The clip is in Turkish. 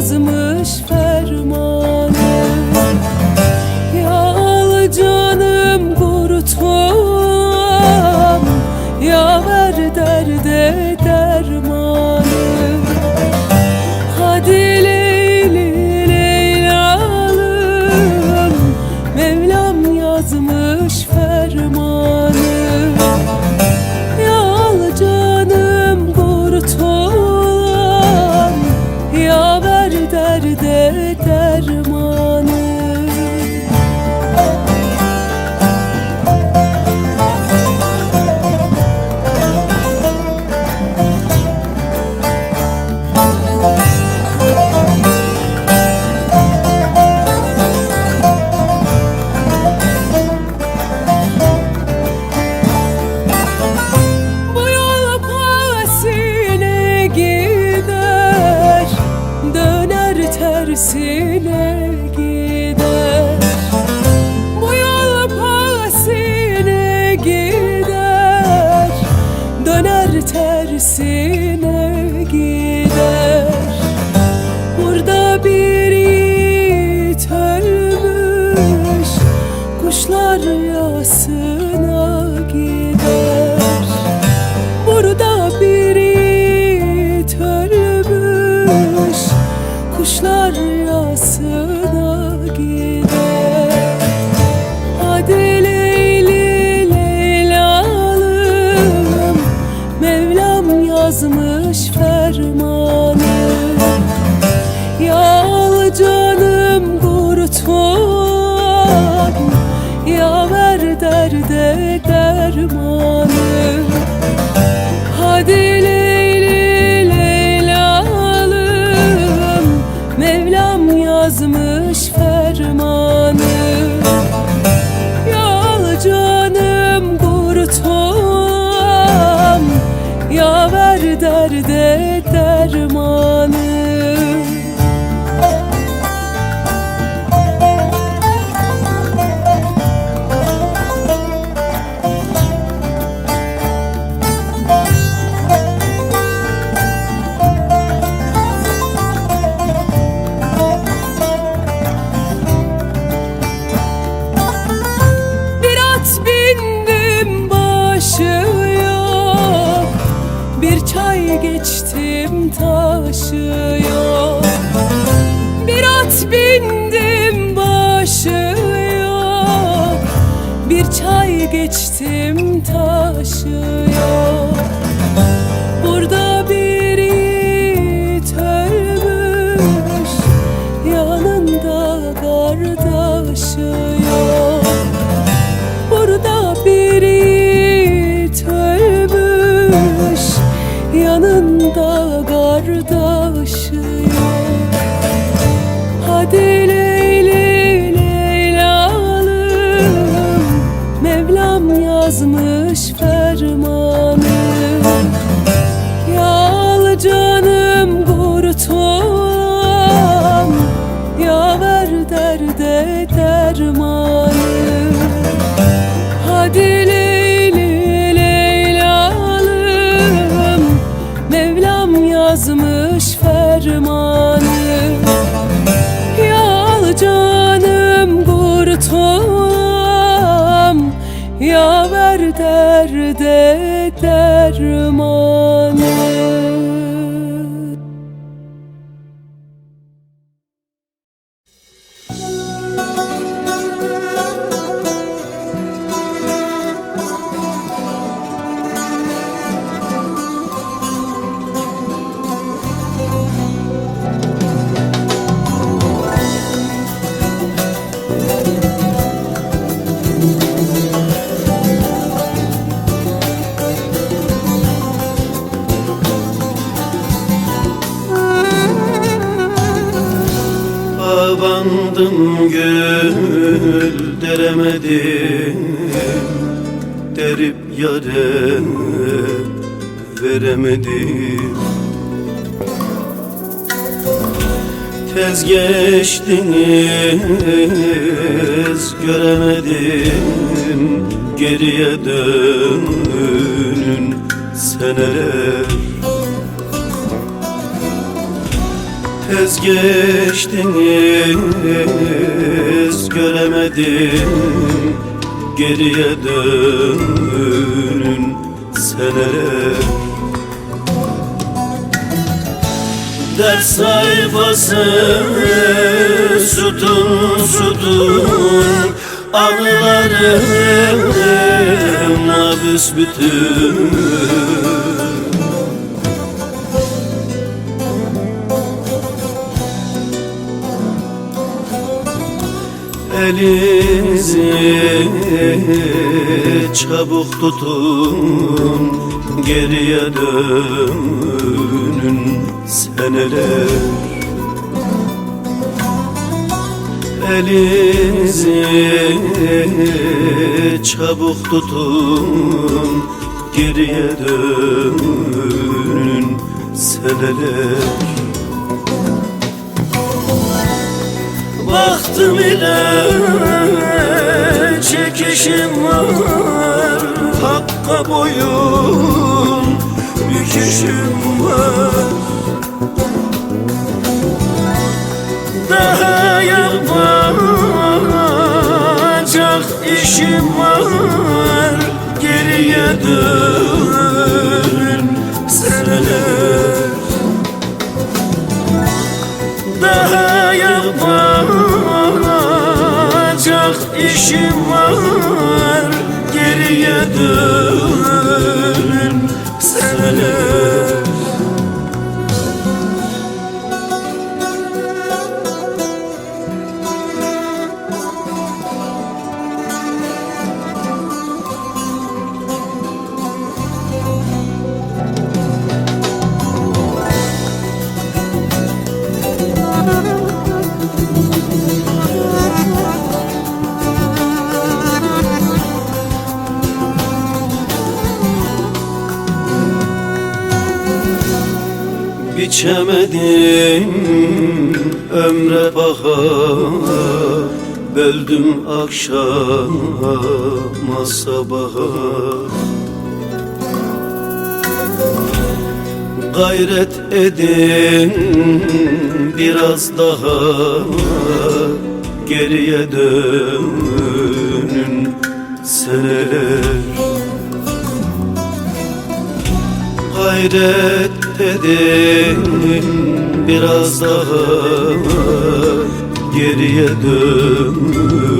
yazmış ferman. yazmış ferman. Bir at bindim başıyor Bir çay geçtim taşıyor. yazmış dermanım bandım gül deremedim Derip yare veremedim. Tez geçtiniz göremedim. Geriye dönün senelere Tez geçtiniz göremedim. Geriye dönün seneler Dert sayfası sütun sütun. Anılarımla büsbütün Elinizi çabuk tutun Geriye dönün seneler Elinizi çabuk tutun Geriye dönün seneler Baktım ile çekişim var. Hakka boyun büküşüm var. Daha yapacak işim var. Geriye dön işim var Geriye dön Biçemedim ömre baha Böldüm akşama sabaha Gayret edin biraz daha Geriye dönün seneler. Gayret edin biraz daha Geriye dön